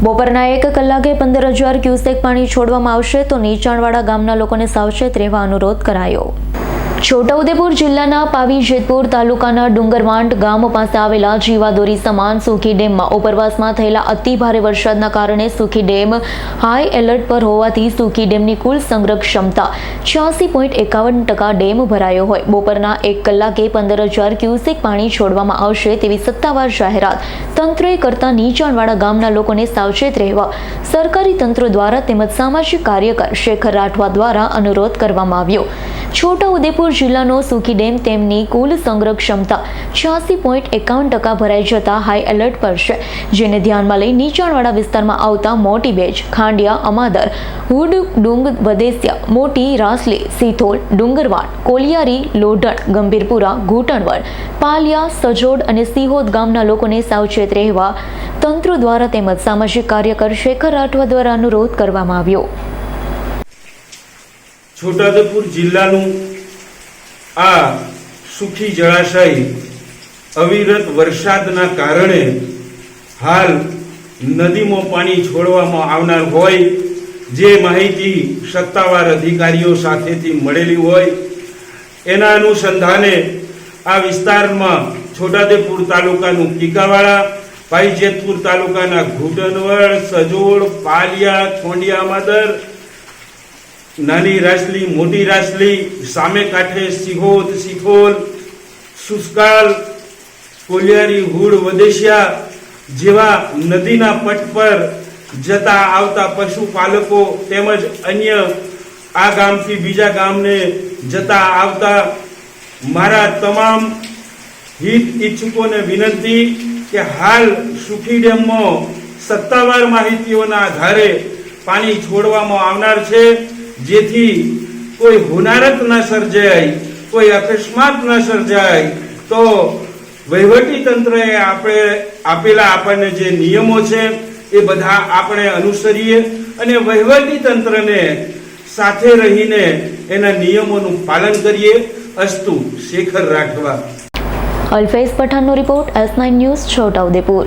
બપોરના એક કલાકે પંદર હજાર ક્યુસેક પાણી છોડવામાં આવશે તો નીચાણવાળા ગામના લોકોને સાવચેત રહેવા અનુરોધ કરાયો. છોટાઉદેપુર જિલ્લાના પાવી જેતપુર તાલુકાના ડુંગરવાંટ ગામ પાસે આવેલા જીવાદોરી સમાન સુખી ડેમમાં ઉપરવાસમાં થયેલા અતિ ભારે વરસાદના કારણે સુખી ડેમ હાઈ એલર્ટ પર હોવાથી સુખી ડેમની કુલ સંગ્રહ ક્ષમતા છ્યાસી પોઈન્ટ એકાવન ટકા ડેમ ભરાયો હોય. બપોરના એક કલાકે પંદર હજાર ક્યુસેક પાણી છોડવામાં આવશે તેવી સત્તાવાર જાહેરાત તંત્રએ કરતા નીચાણવાળા ગામના લોકોને સાવચેત રહેવા સરકારી તંત્ર દ્વારા તેમજ સામાજિક કાર્યકર શેખર રાઠવા દ્વારા અનુરોધ કરવામાં આવ્યો. છોટાઉદેપુર જિલ્લાનો સુખી ડેમ તેમની કુલ સંગ્રહ ક્ષમતા છ્યાસી પોઈન્ટ એકાવન ટકા ભરાઈ જતા હાઈ એલર્ટ પર છે. જેને ધ્યાનમાં લઈ નીચાણવાળા વિસ્તારમાં આવતા મોટી બેજ, ખાંડિયા, અમાદર, હુડ, ડુંગ, વદેસિયા, મોટી રાસલી, સિથોલ, ડુંગરવાડ, કોલિયારી, લોઢણ, ગંભીરપુરા, ઘૂંટણવડ, પાલિયા, સજોડ અને સિહોદ ગામના લોકોને સાવચેત રહેવા તંત્ર દ્વારા તેમજ સામાજિક કાર્યકર શેખર રાઠવા દ્વારા અનુરોધ કરવામાં આવ્યો. છોટાઉદેપુર જિલ્લાનું આ સુખી જળાશય અવિરત વરસાદના કારણે હાલ નદીમાં પાણી છોડવામાં આવનાર હોય, જે માહિતી સત્તાવાર અધિકારીઓ સાથેથી મળેલી હોય, એના અનુસંધાને આ વિસ્તારમાં છોટાઉદેપુર તાલુકાનું કીકાવાડા ભાઈજેતપુર તાલુકાના ઘૂંટનવડ સજોડ, પાલિયા ખોંડિયા માદર નાની રાસલી, મોટી રાસલી, સામે કાંઠે સિહોદ સિથોલ સુસ્કાલ કોલિયારી, હુડ, વદેશિયા જેવા નદીના પટ પર જતા આવતા પશુપાલકો તેમજ અન્ય આ ગામથી બીજા ગામને જતા આવતા મારા તમામ હિત ઈચ્છુકોને વિનંતી કે હાલ સુખી ડેમમાં સત્તાવાર માહિતીઓના આધારે પાણી છોડવામાં આવનાર છે. જેથી કોઈ હુનારત ન સર્જાય, કોઈ અકસ્માત ન સર્જાય, તો વહીવટી તંત્રએ આપણે આપેલા આપણને જે નિયમો છે, એ બધા આપણે અનુસરીએ અને વહીવટી તંત્રને સાથે રહીને એના નિયમોનું પાલન કરીએ. અસ્તુ Shekhar Rathwa. Alfez પઠાણનો report S nine news Chhotaudepur.